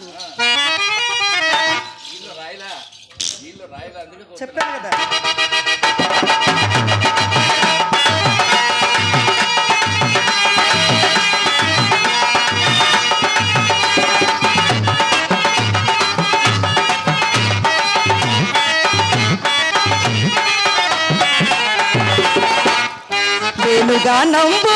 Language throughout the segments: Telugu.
చూస్తున్నా. చెప్పాను కదా వేణుగానంబు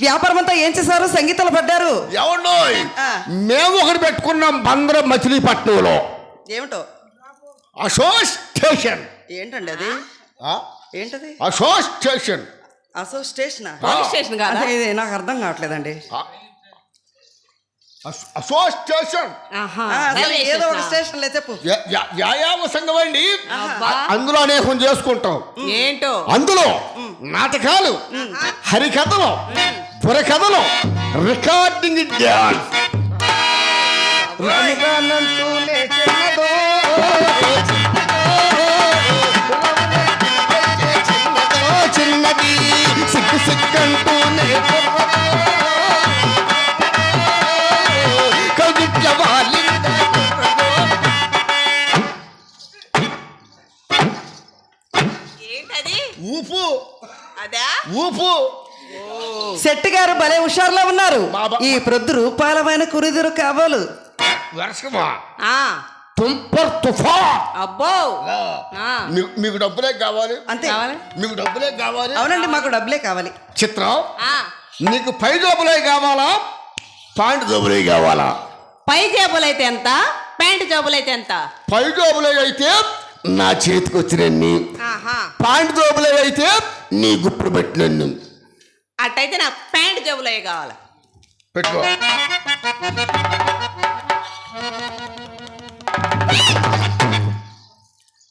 వ్యాపారం అంతా ఏం చేశారు? సంగీతాలు పడ్డారు? ఎవడోయ్ ఆ. మేము ఒకటి పెట్టుకున్నాం బందరం మచిలీపట్నంలో. ఏమిటో? అసోసియేషన్ ఏంటండి అది? ఆ? ఏంటది? అసోసియేషన్ అసోసియేషన్ పోలీస్ స్టేషన్ కాదా? అదే ఇది నాకు అర్థం కావట్లేదండి. ఏదో ఒక స్టేషనా? స్టేషన్ లే చెప్పు వ్యాయామ సంఘం అండి. అందులో అనేకం చేసుకుంటాం. ఏంటో? అందులో నాటకాలు హరికథలు బుర్రకథలు రికార్డింగ్ డ్యాన్స్ చిన్నదో, కుర్రదో. ఏంటది? ఊపు. అదా? ఊపు. శెట్టి గారు భలే హుషారులో ఉన్నారు. బాబా. ఈ ప్రొద్దు రూపాలమైన కురిదురు కావాలు. వర్షమా ఆ, తుంపర్ తుఫాన్. అబ్బో. మీకు డబ్బులే కావాలి. అంతే. కావాలి? మీకు డబ్బులే కావాలి. అవునండి మాకు డబ్బులే కావాలి. చిత్రం. ఆ, నీకు పై జోబులే కావాలా? పాంట్ జోబులే కావాలా? పై జేబులైతే ఎంత? ప్యాంటు జేబులైతే ఎంత? పై జోబులే అయితే నా చేతికి వచ్చినన్ని ఆహా. పాంట్ జోబులే అయితే నీ గుప్పుడు పెట్టినన్ను. అట్టయితే నాకు ప్యాంటు జేబులే కావాలి? పెట్టుకో.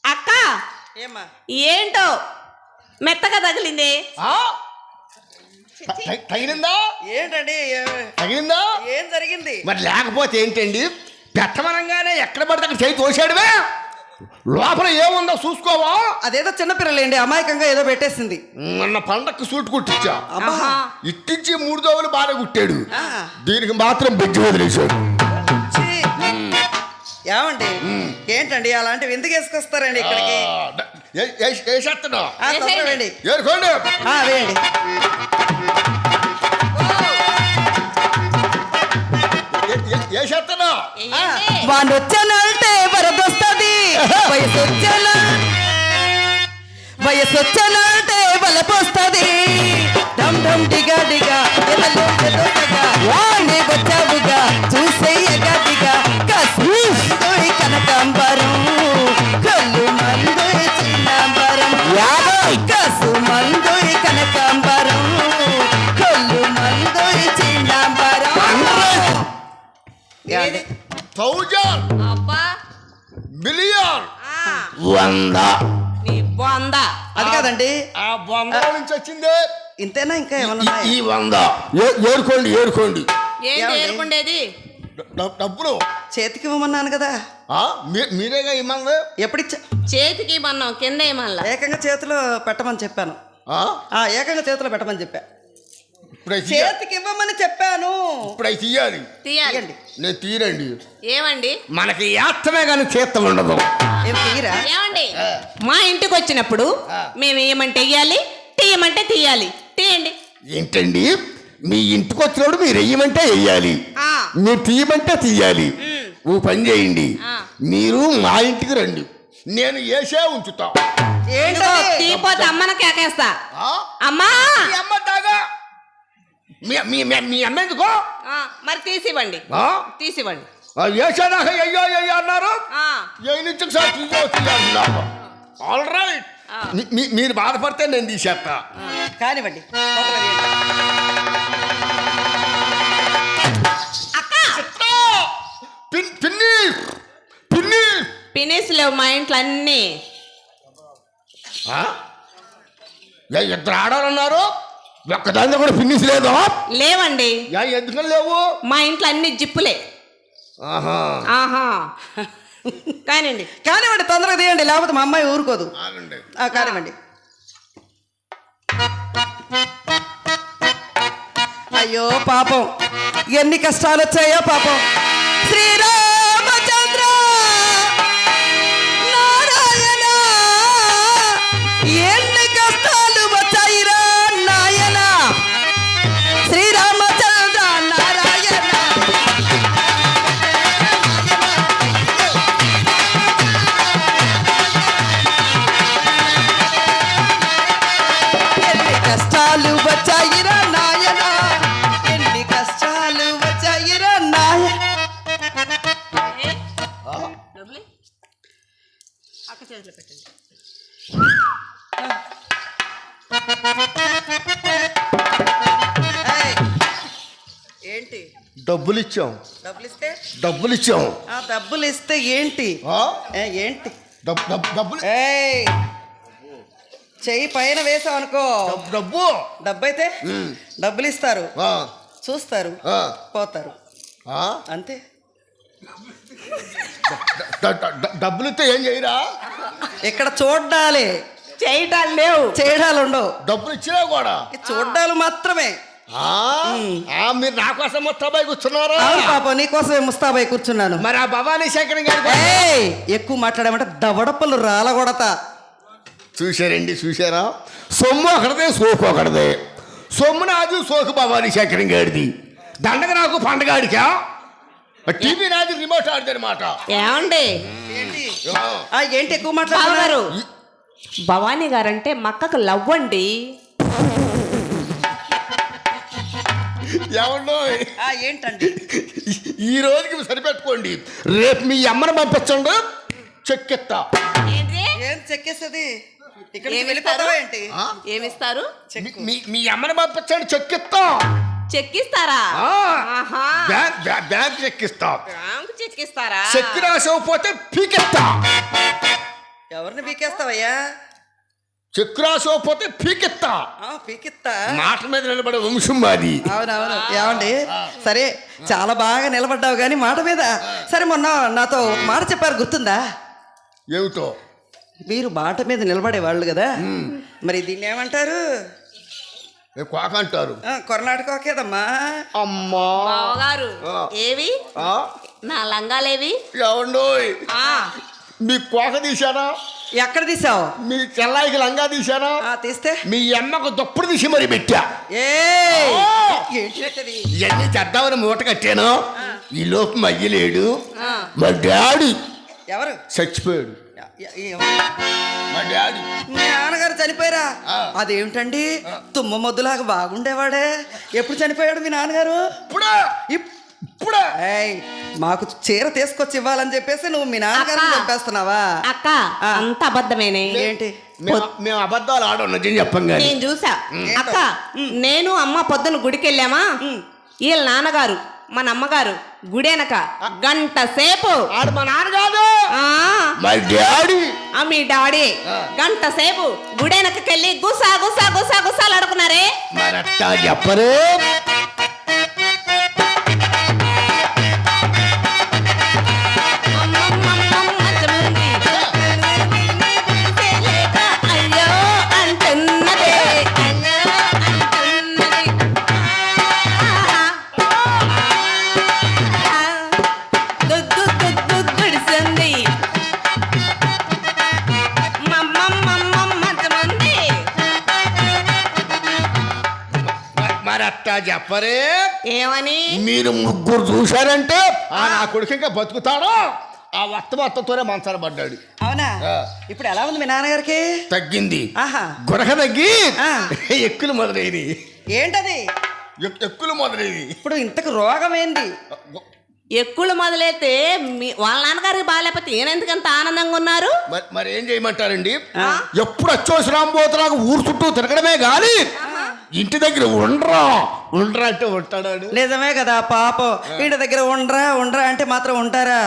అక్క! ఏంటో? మెత్తగా తగిలింది. తగిలిందా? ఏంటండి? తగిలిందా? ఏం జరిగింది? మరి లేకపోతే ఏంటండి? పెట్టమనంగానే ఎక్కడ పడితే అక్కడ చేయి తోసాడువే లోపల ఏముందో చూసుకోవా? అదేదో చిన్నపిల్లలేండి అమాయకంగా ఏదో పెట్టేసింది. మొన్న పండక్కి సూట్ కుట్టించా. ఇట్టించి మూడు దోవలు బాగా కుట్టాడు. ఆ. దీనికి మాత్రం బిజ్జి వదిలేశాడు. ఏమండి? ఏంటండి అలాంటివి ఎందుకు వేసుకొస్తారండి ఇక్కడికి? వేసేస్తున్నా ఆ, తొందరగా వేయండి. వేసేస్తున్నా ఏంటి? వానొచ్చనంటే వరదొస్తుంది వయసు వచ్చాన వయసొచ్చనంటే బలపోస్తుంది. డమ్ డమ్ డిగా డిగా ఎదలు ఎదోసగా వాణి వచ్చావుగా చూసేయగా డిగా కసి కనకాంబరం కళ్ళు మందు చిన్నాంబరం కసు మందు కనకాంబరం కళ్ళు మందు చిన్నాంబరం? థౌజండ్! అబ్బా! బిలియన్ ఆ, వంద. నీ బొంద. అది కాదండి. ఆ వంద నుంచి వచ్చింది. ఇంతేనా ఇంకా ఏమన్నా ఈ- వంద. ఏ- ఏరుకోండి ఏరుకోండి. ఏంటి? ఏరుకుండేది? డబ్బులు. చేతికి ఇవ్వమన్నాను కదా. ఆ, మీ- మీరేగా ఇమ్మంది ఎప్పుడిచ్చా చేతికి మన్నాం కింద ఏమల్లా ఏకంగా చేతిలో పెట్టమని చెప్పాను. ఆ? ఆ ఏకంగా చేతిలో పెట్టమని చెప్పా. ఇప్పుడై చేతికి ఇవ్వమని చెప్పాను. ఇప్పుడై తీయాలి. తీయాలి. తీయండి. నేను తీరండి ఏమండి? మనకి యాత్రమే కానీ చేత్తం ఉండదు. ఏమండి? మా ఇంటికి వచ్చినప్పుడు మేము ఏమంటే ఇయ్యాలి తీయమంటే తీయాలి. తీయండి. ఏంటండి? మీ ఇంటికి వచ్చినప్పుడు మీరు వెయ్యమంటే వెయ్యాలి ఆ, మీరు తీయమంటే తీయాలి. ఓ పని చేయండి. ఆ. మీరు మా ఇంటికి రండి. నేను వేసే ఉంచుతా. తీపోతే అమ్మన కేకేస్తా. ఆ? అమ్మా! మీ అమ్మ దాగా మీ మీ మీ- మీ అమ్మ ఎందుకో? ఆ, మరి తీసివ్వండి? తీసివ్వండి. అయ్యో అయ్యో అన్నారు. All right. మీరు బాధపడితే నేను తీసేస్తా. కానివ్వండి. పిన్ని! పిన్ని! పినిస్ లేవు మా ఇంట్లో అన్నీ. ఇద్దరు ఆడాలన్నారు ఒక్కదాని కూడా ఫినిష్ లేదు? లేవండి. యా ఎందుకని లేవు? మా ఇంట్లో అన్ని జిప్పులే. ఆహా. ఆహా. కానివ్వండి. కానివ్వండి తొందరగా తీయండి లేకపోతే మా అమ్మాయి ఊరుకోదు. కానివ్వండి. అయ్యో పాపం. ఎన్ని కష్టాలు వచ్చాయో పాపం. ఇచ్చాం డబ్బులు ఇచ్చాం ఆ డబ్బులు ఇస్తే ఏంటి? ఏంటి డబ్బులు చెయ్యి పైన వేసావు అనుకో డబ్బు. డబ్బు డబ్బు అయితే. డబ్బులు ఇస్తారు ఆ, చూస్తారు. ఆ, పోతారు. ఆ? అంతే. డబ్బులు ఇస్తే ఏం చేయరా ఇక్కడ చూడ్డాలి. చేయటాలు లేవు. చేయడాలు ఉండవు డబ్బులు ఇచ్చినా కూడా. ఈ చూడ్డాలు మాత్రమే. మీరు నా కోసం మొత్తం కూర్చున్నారా? పాపం నీకోసమే ముస్తాబాయి కూర్చున్నాను. మరి ఆ భవానీ శంకరం గారి ఏయ్ ఎక్కువ మాట్లాడమంటే దవడపలు రాలగొడతా. చూశారండి చూశారా? సొమ్ము ఒకటిదే సోకు ఒకటిదే. సొమ్ము నాది సోకు భవానీ శంకరం గారిది. దండగ నాకు పండగ ఆడికా టీవీ నాది రిమోట్ ఆడిది అనమాట ఏమండి? ఏంటి? ఆ, ఏంటి ఎక్కువ మాట్లాడుతున్నారు బావగారు భవానీ గారంటే మక్కకు లవ్వండి ఏమండో? ఏంటండి? ఈ రోజుకి సరిపెట్టుకోండి. రేపు మీ అమ్మని పంపించండి. చెక్కెత్తా. ఏం చెక్కేస్తుంది ఇక్కడ ఏమిస్తారు? మీ- అమ్మని పంపించండి చెక్కిస్తా చెక్కిస్తారా? బ్యాంక్ చెక్కిస్తా. బ్యాంకు చెక్కిస్తారా? చెక్కి రాసకపోతే పీకెత్తా. ఎవరిని పీకేస్తావయ్యా? చెక్కు రాసకపోతే పీకెత్తా. ఆ, పీకిత్తా. మాట మీద నిలబడే వంశం మాది అవునవును ఏమండి? సరే చాలా బాగా నిలబడ్డావు కానీ మాట మీద. సరే మొన్న నాతో మాట చెప్పారు గుర్తుందా? ఏమిటో? మీరు మాట మీద నిలబడే వాళ్ళు కదా. మరి దీన్ని ఏమంటారు? ఏ కోక అంటారు. ఆ, కొరనాటక ఒకేదమ్మా అమ్మా. బావగారు. ఏవి? ఆ? నా లంగాలేవి? ఆ. మీ కోక తీశానా? ఎక్కడ తీసావు మీ చెల్లాయికి లంగా తీశానా? ఆ, తీస్తే. మీ అమ్మకు దుప్పుడు తీసి మరి పెట్టా? ఇవన్నీ చేద్దామని మూట కట్టాను. ఈ లోపు మయ్యలేడు. మా డాడీ ఎవరు? చచ్చిపోయాడు. మా డాడీ. నాన్నగారు చనిపోయారా. అదేమిటండి? తుమ్మ మొద్దులాగా బాగుండేవాడే. ఎప్పుడు చనిపోయాడు మీ నాన్నగారు? ఇప్పుడే? ఇప్- ఇప్పుడే? ఏయ్, మాకు చీర తీసుకొచ్చి ఇవ్వాలని చెప్పేసి నువ్వు మీ నాన్నగారిని అక్క. చంపేస్తున్నావా? అక్క. అంత అబద్ధమేనే? ఏంటి? మేము అబద్ధాలు ఆడం నిజం చెప్పం కానీ నేను చూసా. అక్క నేను అమ్మ పొద్దున గుడికి వెళ్ళామా వీళ్ళ నాన్నగారు మన అమ్మగారు గుడెనక గంట సేపు. ఆడు మా నాన్న కాదు డాడీ ఆ మీ డాడీ. గంట సేపు గుడెనకెళ్ళి గుసా గుసా గుసా గుసాలు అడుగున్నారే మరట్టా చెప్పరు. చెప్పరే ఏమని? మీరు ముగ్గురు చూశారంటే ఆ నా కొడుకు ఇంకా బతుకుతాడో? ఆ వత్త వత్తతోనే మంచాలు పడ్డాడు. అవునా. ఇప్పుడు ఎలా ఉంది మీ నాన్నగారికి? తగ్గింది. ఆహా. గురక తగ్గి. ఎక్కులు మొదలైనవి ఏంటది? ఎక్- ఎక్కులు మొదలైనవి ఇప్పుడు ఇంతకు రోగం ఏంది? ఎక్కులు మొదలైతే మీ వాళ్ళ నాన్నగారికి బాగాలేకపోతే ఈయనెందుకు అంత ఆనందంగా ఉన్నారు? మరి ఏం చేయమంటారండి? ఎప్పుడు అచ్చోసరాం పోతురాకు ఊరు చుట్టూ తిరగడమే గాని ఇంటి దగ్గర ఉండరా? ఉండరా అంటే ఉంటాడాడు నిజమే కదా పాపం. ఇంటి దగ్గర ఉండరా ఉండరా అంటే మాత్రం ఉంటారా?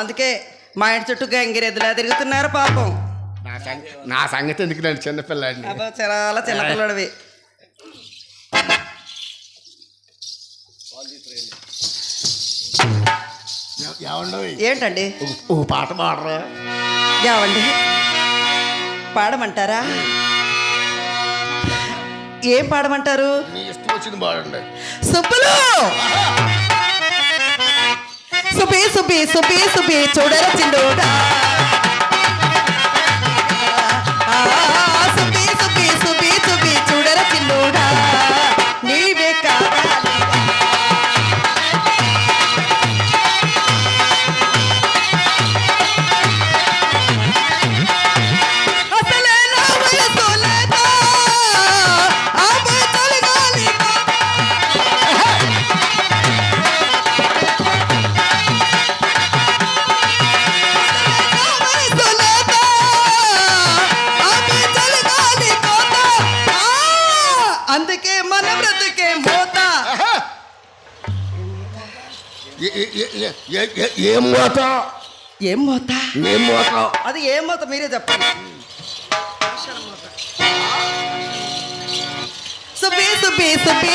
అందుకే మా ఇంటి చుట్టూ గంగిరెద్దులా తిరుగుతున్నారు పాపం. నా సంగ నా సంగతి ఎందుకు నేను చిన్నపిల్లాడిని? అబ్బో చాలా చిన్న ఏంటండి? ఓ పాట పాడరా? ఏమండి పాడమంటారా? ఏం పాడమంటారు? ఇష్టం వచ్చింది పాడండి. సుబ్బులు! సుబి సుబి సుబి సుబి చూడరా చిండోడా. ఏ- మోత? ఏం మోత? ఏం మోత? అది ఏం మోత మీరే చెప్పండి. సుబి సుబి సుబి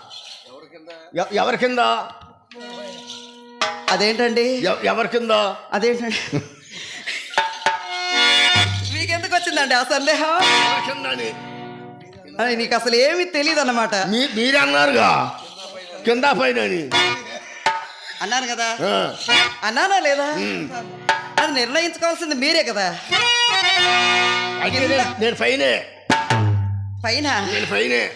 ఎవరి కింద? అదేంటండి? ఎవరి కింద? అదేంటండి? మీకెందుకు వచ్చిందండి ఆ సందేహం? అని? నీకు అసలు ఏమీ తెలియదు అన్నమాట మీ మీరే అన్నారుగా? కింద పైన అని. అన్నాను కదా. అన్నానా లేదా? అది నిర్ణయించుకోవాల్సింది మీరే కదా. అయితే నేను- నేను పైనే. పైన? నేను పైనే.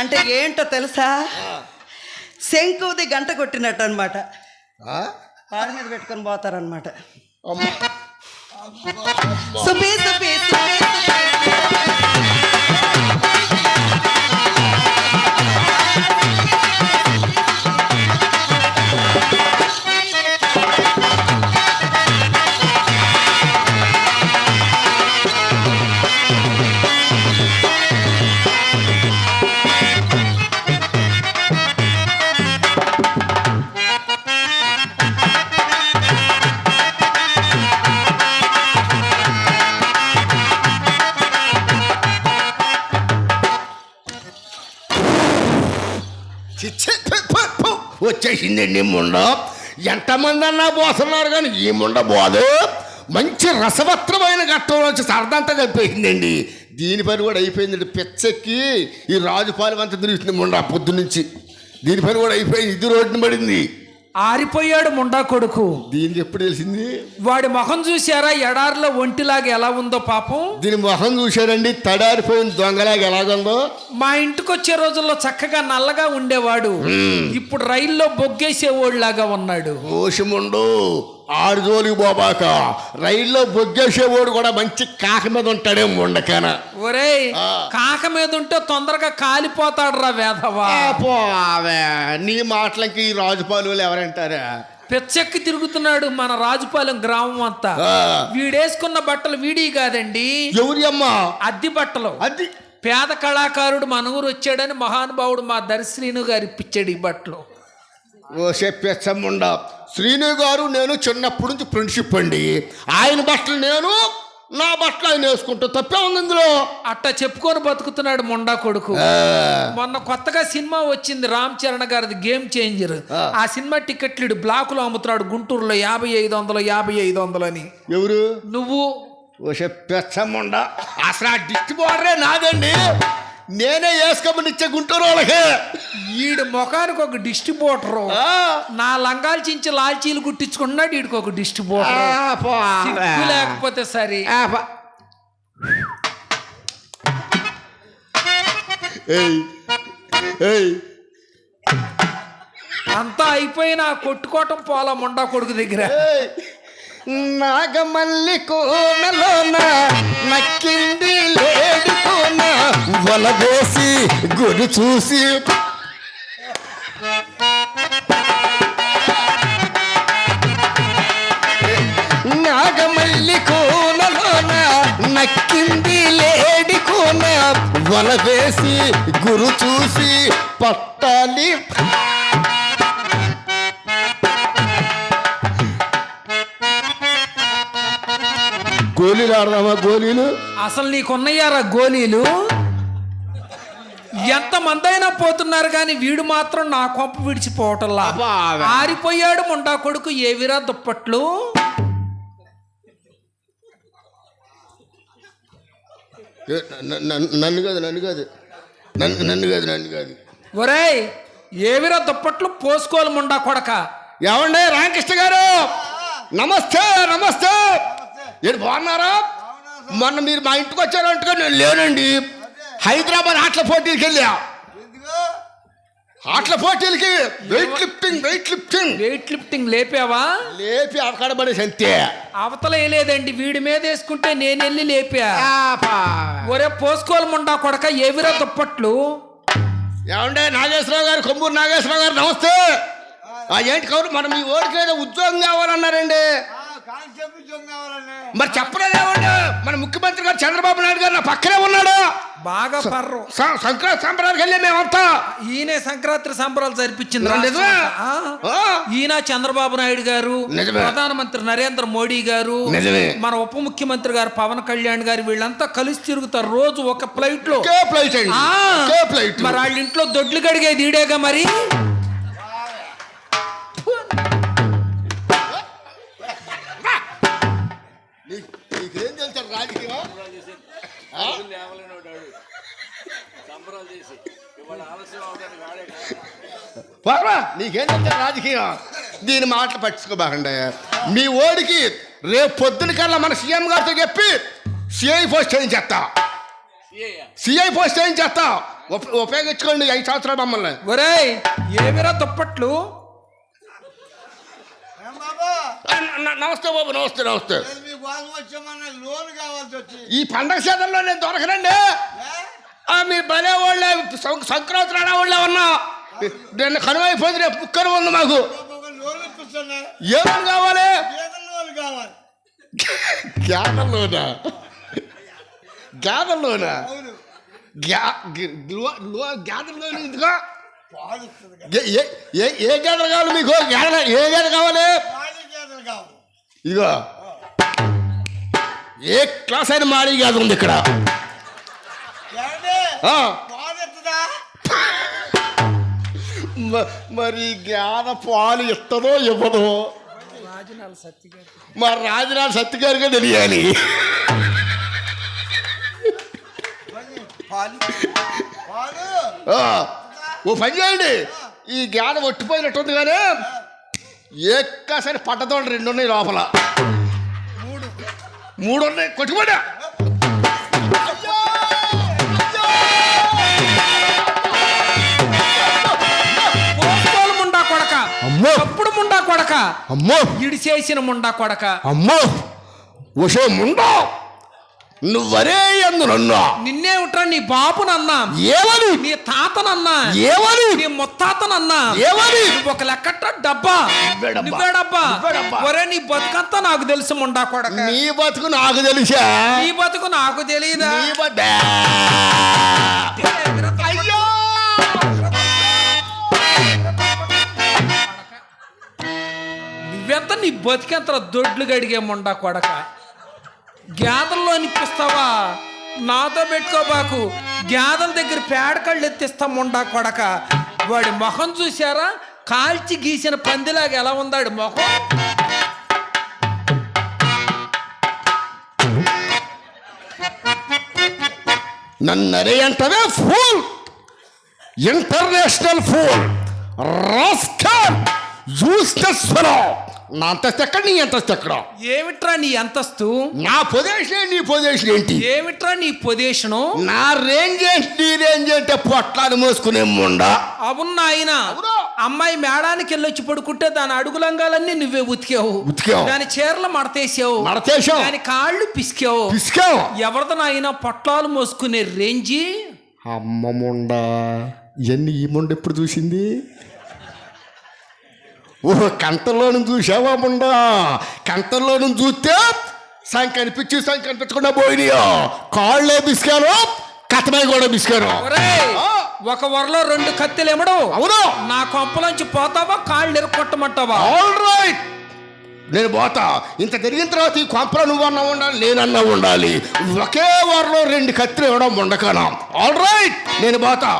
అంటే ఏంటో తెలుసా? శంకుది గంట కొట్టినట్టు అనమాట? పాడి మీద పెట్టుకొని పోతారనమాట అమ్మ. సుబి సుబి వచ్చేసిందండి ఈ ముండ. ఎంతమంది అన్నా పోస్తున్నారు కానీ ఈ ముండ పోదు. మంచి రసవత్రమైన ఘట్టంలో వచ్చి సరదంతా కలిపేసిందండి. దీని పని కూడా అయిపోయిందండి. పిచ్చెక్కి ఈ రాజుపాలెం అంతా తిరుగుతుంది ముండ పొద్దు నుంచి దీని పని కూడా అయిపోయింది. ఇది రోడ్డున పడింది. ఆరిపోయాడు ముండా కొడుకు. దీనికి ఎప్పుడు తెలిసింది? వాడి మొహం చూసారా ఎడారిలో ఒంటిలాగా ఎలా ఉందో పాపం. దీని మొహం చూశారండి తడారిపోయిన దొంగలాగా ఎలాగుందో. మా ఇంటికి వచ్చే రోజుల్లో చక్కగా నల్లగా ఉండేవాడు. ఇప్పుడు రైల్లో బొగ్గేసేవాడిలాగా ఉన్నాడు. ఓషముండు. ఆరు జోలికి పోబాక రైల్లో బొగ్గేసేవాడు కూడా మంచి కాక మీద ఉంటాడే ముండకాన ఒరేయ్ ఆ. కాక మీద ఉంటే తొందరగా కాలిపోతాడు రా వేధవా పోవే నీ మాటలకి ఈ రాజుపాలు ఎవరంటారా? పిచ్చెక్కి తిరుగుతున్నాడు మన రాజుపాలెం గ్రామం అంతా. వీడేసుకున్న బట్టలు వీడి కాదండి. ఎవరి అమ్మా అద్దె బట్టలు. అది పేద కళాకారుడు మన ఊరు వచ్చాడని మహానుభావుడు మా దర్శనీను గారు ఇప్పించాడు ఈ బట్టలు. చెప్పేచ్చమ్ముండ శ్రీను గారు నేను చిన్నప్పటి నుంచి ఫ్రెండ్షిప్ అండి. ఆయన బట్టలు నేను నా బట్టలు ఆయన వేసుకుంటా తప్పే ఉంది ఇందులో. అట్టా చెప్పుకొని బతుకుతున్నాడు మొండా కొడుకు. మొన్న కొత్తగా సినిమా వచ్చింది రామ్ చరణ్ గారిది గేమ్ చేంజర్ ఆ. సినిమా టికెట్లు బ్లాక్లో అమ్ముతున్నాడు గుంటూరులో యాభై ఐదు వందలు యాభై ఐదు వందలు అని. ఎవరు? నువ్వు? ఓ చెప్పేచ్చమ్ముండ అసలు ఆ డిస్ట్రిబ్యూటరే నాదండి. నేనే వేసుకోమని ఇచ్చే గుంటూరు వాళ్ళకి. ఈడు ముఖానికి ఒక డిస్ట్రిబ్యూటర్ నా లంగాలు చించి లాల్చీలు కుట్టించుకున్నాడు వీడికి ఒక డిస్ట్రిబ్యూటర్ లేకపోతే సరే. అంతా అయిపోయినా కొట్టుకోవటం పోలా ముండా కొడుకు దగ్గర. నాగమల్లి కోనలోన నక్కింది లేడి వలవేసి గురి చూసి. నాగమల్లి కోనలోన నక్కింది లేడి కోన వలవేసి గురు చూసి పట్టాలి. గోళీలు ఆడదామా గోళీలు అసలు నీకున్నయ్యారా గోళీలు ఎంత మందైనా పోతున్నారు కానీ వీడు మాత్రం నా కొంప విడిచిపోవటంలా. ఆరిపోయాడు ముండా కొడుకు ఏవిరా దుప్పట్లు? నన్ను కాదు నన్ను కాదు. నన్ను నన్ను కాదు నన్ను కాదు. ఒరేయ్ ఏవిరా దుప్పట్లు పోసుకోవాలి ముండా కొడక. ఏమండే రామకృష్ణ గారు? నమస్తే నమస్తే. ఏంటి బాగున్నారా? మొన్న మీరు మా ఇంటికి వచ్చారంటగా నేను లేనండి. హైదరాబాద్ ఆటల పోటీలకి వెళ్ళా. ఆటల పోటీలకి weight lifting weight lifting weight lifting లేపావా? లేపి అక్కడబడేసి అంతే. అవతల వేయలేదండి వీడి మీద వేసుకుంటే నేను వెళ్ళి లేపా. ఒరే పోసుకోవాలి ముండా కొడక ఏవిరా దుప్పట్లు. ఏమండే నాగేశ్వరరావు గారు కొమ్మూరు నాగేశ్వరరావు గారు నమస్తే. ఆ ఏంటి కౌరు మనం మీ ఓడికి ఏదో ఉద్యోగం కావాలన్నారండి. మరి చెప్పలేదేమండి మన ముఖ్యమంత్రి గారు చంద్రబాబు నాయుడు గారు నా పక్కనే ఉన్నాడు. బాగా పర్రు. సంక్రాంతి సంబరానికి వెళ్ళి మేమంతా. ఈయనే సంక్రాంతి సంబరాలు జరిపించింది ఈయన చంద్రబాబు నాయుడు గారు. ప్రధానమంత్రి నరేంద్ర మోడీ గారు నిజమే. మన ఉప ముఖ్యమంత్రి గారు పవన్ కళ్యాణ్ గారు వీళ్ళంతా కలిసి తిరుగుతారు రోజు ఒక ఫ్లైట్లో ఫ్లైట్. మరి వాళ్ళ ఇంట్లో దొడ్లు గడిగేది ఈడేగా మరి? పర్వా నీకేం తెలుసు రాజకీయం? దీని మాటలు పట్టించుకోబాకండి మీ ఓడికి రేపు పొద్దున కల్లా మన సీఎం గారితో చెప్పి సిఐ పోస్ట్ ఏం చేస్తా సీఏయా? సిఐ పోస్ట్ ఏం చేస్తా ఉప- ఉపయోగించుకోండి ఐదు సంవత్సరాలు మమ్మల్ని. ఒరేయ్ ఏమిరా దుప్పట్లు? నమస్తే బాబు నమస్తే నమస్తే. ఈ పండగ సీజన్లో నేను దొరకనండి. ఆ, మీ భలే వాళ్ళే సం- సంక్రాంతి రాడా వాళ్ళే ఉన్నా. నిన్న కనుమైపోయింది రేపు కుక్కరు ఉంది మాకు. ఏమని కావాలి? గ్యాదర్లోని ఇదిగో పాలిస్తుంది కదా. ఏ- ఏ- ఏ- ఏ గేదెలు కావాలి మీకు? ఏ గేదె కావాలి? పాలి గీతలు కావాలి ఇదిగో. ఏ క్లాస్ అయిన మాడి గేదె ఉంది ఇక్కడ. మరి జ్ఞాన పాలు ఇస్తుందో ఇవ్వదో మరి రాజనాథ్ సత్య గారిగా తెలియాలి. పాలు. పాలు. ఆ, ఓ పని చేయండి. ఈ జ్ఞానం ఒట్టిపోయినట్టుంది కానీ ఎక్కసరి పట్టతోడు రెండు ఉన్నాయి లోపల. మూడు. మూడు ఉన్నాయి కొట్టుకోడా అమ్మో. అప్పుడు ముండా కొడక. అమ్మో! ఇడిచేసిన ముండా కొడక. అమ్మో! ఉషో ముండో! నువ్వరే ఎందు నన్ను? నిన్నే ఉంటా నీ బాబునన్నా ఏమని? నీ తాతనన్నా ఏమని? నీ ముత్తాతనన్నా ఏమని? ఒక లెక్కట డబ్బా. నువ్వే డబ్బా. ఒరే నీ బతుకంతా నాకు తెలుసు ముండా కొడక. నీ బతుకు నాకు తెలుసా? నీ బతుకు నాకు తెలియదా నీ బతుకు అయ్యో నీ బతికెంత దొడ్లు గడిగేముండా కొడక? గ్యాదల్లో అనిపిస్తావా? నాతో పెట్టుకోబాకు గ్యాదల దగ్గర పేడకళ్ళు ఎత్తిస్తాముండా కొడక. వాడి మొహం చూసారా కాల్చి గీసిన పందిలాగా ఎలా ఉందాడు మొహం? నన్నరే అంటవే fool international fool rascal useless fellow నా అంతస్తు ఎక్కడ నీ అంతస్తు ఎక్కడ? ఏమిట్రా నీ అంతస్తు? నా పొజిషన్ నీ పొజిషన్ ఏంటి? ఏమిట్రా నీ పొజిషను? నా రేంజ్ ఏంటి నీ రేంజ్ అంటే పొట్లాన్ని మోసుకునే ముండా? అవును ఆయన. అమ్మాయి మేడానికి వెళ్ళొచ్చి పడుకుంటే దాని అడుగులంగాలన్నీ నువ్వే ఉతికావు. ఉతికావు. దాని చీరలు మడతేసావు. మడతేశావు. దాని కాళ్ళు పిసికావు. పిసికావు. ఎవరిది నాయన పొట్లాలు మోసుకునే రేంజి అమ్మ ముండా ఇవన్నీ ఈ ముండ ఎప్పుడు చూసింది? ఓహో కంటల్లోని చూసావా ముండా? కంటల్లోని చూస్తే సంఖ్య కనిపించి సంఖ్య కనిపించకుండా పోయినాయో? కాళ్ళే బిస్కాను కథమై కూడా బిస్కాను. ఒక వరలో రెండు కత్తెలు ఎమడు అవును. నా కొంపలోంచి పోతావా కాళ్ళు ఎరగొట్టమంటావా ఆల్ రైట్ నేను పోతా. ఇంత జరిగిన తర్వాత ఈ కొంపలో నువ్వన్నా ఉండాలి నేనన్నా ఉండాలి. ఒకే వారంలో రెండు కత్తులు ఇవ్వడం ఉండకనా ఆల్ రైట్ నేను పోతా.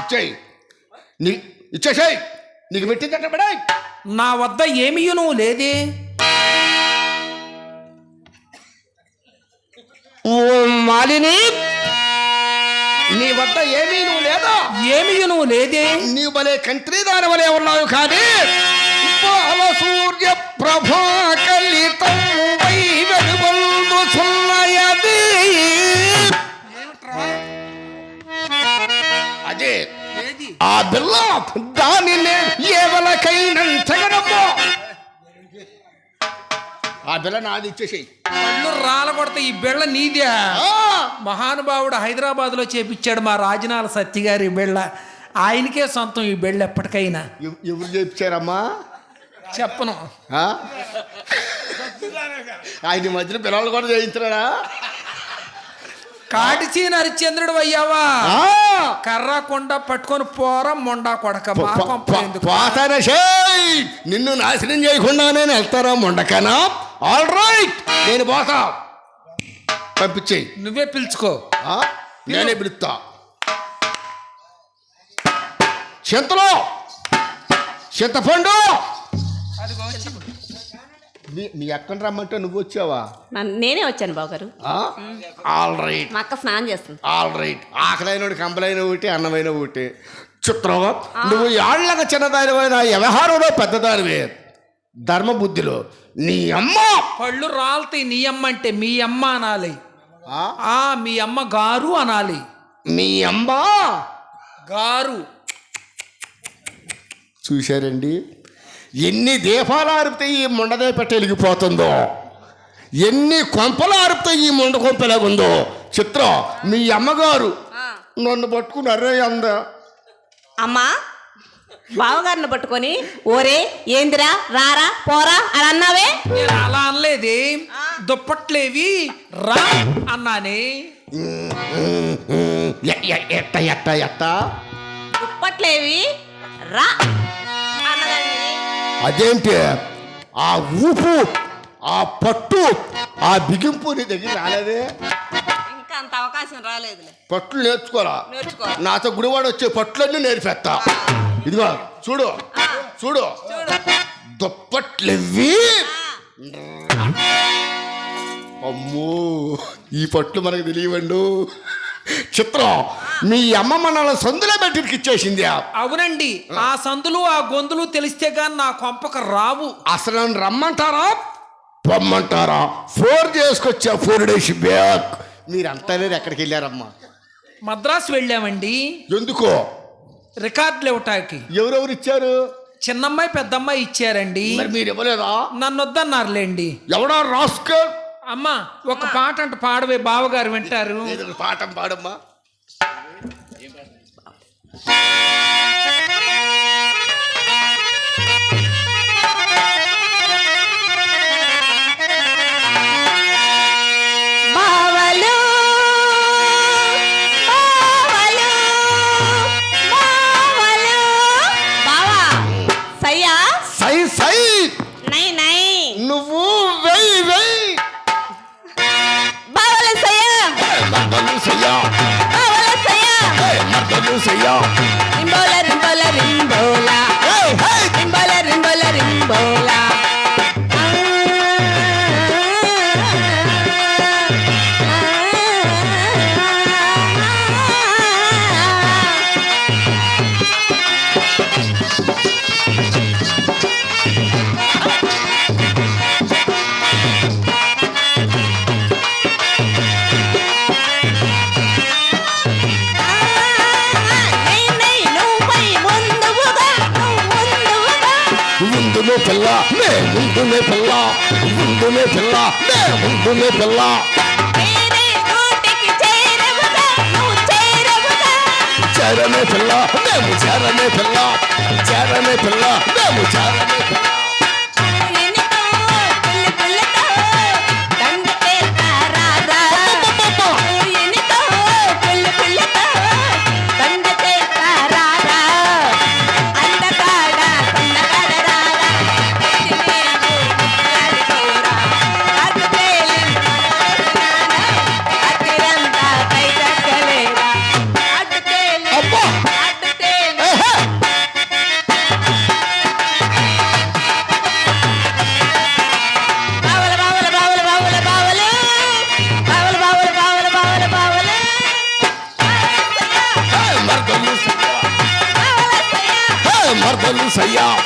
ఇచ్చేయి నీ ఇచ్చేసేయ్. నీకు పెట్టిందంటే బడాయ్ నా వద్ద ఏమీయును లేదే? ఓ మాలిని. నీ వద్ద ఏమీ నువ్వు లేదా. ఏమీయును లేదే? నీవు భలే కంట్రీ దాని వలె ఉన్నావు కానీ సూర్య ప్రభా కలితం ఆ బిల్ల దానిని ఏవలకైనంతగనమ్మో ఆ బిల్ల నాది ఇచ్చేసేయి. కళ్ళు రాల కొడతా ఈ బిళ్ళ నీదే. మహానుభావుడు హైదరాబాద్లో చేపించాడు మా రాజనాల సత్తి గారి బిళ్ళ. ఆయనకే సొంతం ఈ బిళ్ళ ఎప్పటికైనా. ఎవ- ఎవరు చెప్చారమ్మా? చెప్పను? ఆయన మధ్యన పిల్లలు కూడా చేయించారా కాటిచీన హరిశ్చంద్రుడు అయ్యావా! కర్ర కొండ పట్టుకొని పోరా మొండా కొడక. మా ప- కొంప ప- ఎందుకు? పోతారా షేయ్! నిన్ను నాశనం చేయకుండా నేను వెళ్తారా మొండకనా? ఆల్ రైట్ నేను పోతా. పంపించేయి. నువ్వే పిలుచుకో. ఆ? నేనే పిలుస్తా. చింతలో! చింతపండు! మీ ఎక్కడ రమ్మంటే నువ్వు వచ్చావా? నేనే వచ్చాను బావగారు. ఆల్ రైట్ మా అక్క స్నానం చేస్తుంది. ఆల్ రైట్ ఆకలైనోడు కంపలైన ఒకటి అన్నమైన ఒకటి చిత్రం నువ్వు ఏళ్ళగా చిన్నదానివైన వ్యవహారంలో పెద్దదానివే. ధర్మబుద్ధిలో. నీ అమ్మ! పళ్ళు రాలుతాయి నీ అమ్మ అంటే మీ అమ్మ అనాలి. ఆ? ఆ మీ అమ్మ గారు అనాలి. మీ అమ్మ! గారు. చూశారండి? ఎన్ని దీపాలు ఆరిపితే ఈ ముండదే పెట్టి వెలిగిపోతుందో ఎన్ని కొంపలు ఆరిపితే ఈ ముండ కొంప ఎలాగుందో. చిత్రం మీ అమ్మగారు నన్ను పట్టుకుని అరే అంద. అమ్మా బావగారిని పట్టుకొని ఓరే ఏందిరా రారా పోరా అని అన్నావే? నేను అలా అనలేదే. దుప్పట్లేవి రా అన్నానే. ఎట్ట ఎట్ట ఎట్ట? దుప్పట్లేవి రా. అదేంటి? ఆ ఊపు ఆ పట్టు ఆ బిగింపు నీ దగ్గర రాలేదే? ఇంకా అంత అవకాశం రాలేదులే. పట్లు నేర్చుకోరా? నేర్చుకో. నాతో గుడివాడు వచ్చే పట్లన్నీ నేర్పేస్తా ఇదిగో చూడు చూడు. చూడు. దుప్పట్లెవ్వి. అమ్మో ఈ పట్లు మనకు తెలియవండు. చిత్రం. మీ అమ్మ మన సందులో బయటికి ఇచ్చేసింది అవునండి. ఆ సందులు ఆ గొంతులు తెలిస్తే గాని నా కొంపక రావు. అసలు నన్ను రమ్మంటారా? పొమ్మంటారా ఫోర్ చేసుకొచ్చా ఫోర్ డేస్ బ్యాక్. మీరంతా లేదు ఎక్కడికి వెళ్ళారమ్మా? మద్రాసు వెళ్ళామండి. ఎందుకో? రికార్డులు ఇవ్వటానికి ఎవరెవరు ఇచ్చారు? చిన్నమ్మాయి పెద్దమ్మాయి ఇచ్చారండి. మరి మీరు ఇవ్వలేదా నన్ను వద్దన్నారులేండి. ఎవడా రాస్కర్? అమ్మా ఒక పాట అంట పాడవే బావగారు వింటారు. పాఠం పాడమ్మా. ముందునే పిల్ల ముందునే పిల్ల. చేరనే పిల్ల మేము చేరనే పిల్ల చేరనే పిల్ల మేము చేరనే పిల్ల. మర్దలు సయ్యా!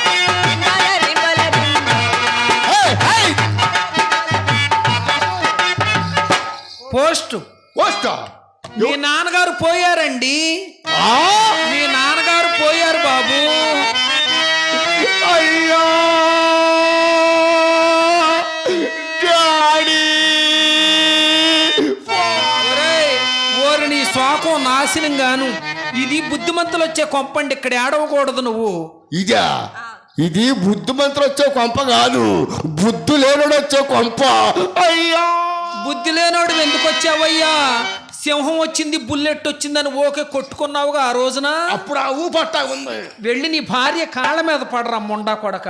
పోస్ట్. వస్తా మీ నాన్నగారు పోయారండి. ఆ? మీ నాన్నగారు పోయారు బాబు. అయ్యో. డాడీ. ఓరి నీ శోకం నాశనం గాను. ఇది బుద్ధిమంతులు వచ్చే కొంపండి ఇక్కడ ఏడవకూడదు నువ్వు. ఇదా ఇది బుద్ధిమంతులు వచ్చే కొంప కాదు బుద్ధి లేనుడు వచ్చే కొంప. అయ్యా! బుద్ధి లేనోడు ఎందుకు వచ్చావయ్యా సింహం వచ్చింది బుల్లెట్ వచ్చిందని ఓకే కొట్టుకున్నావుగా ఆ రోజున? అప్పుడు ఆ పట్టా ఉంది. వెళ్ళి నీ భార్య కాళ్ళ మీద పడరా మొండా కొడక.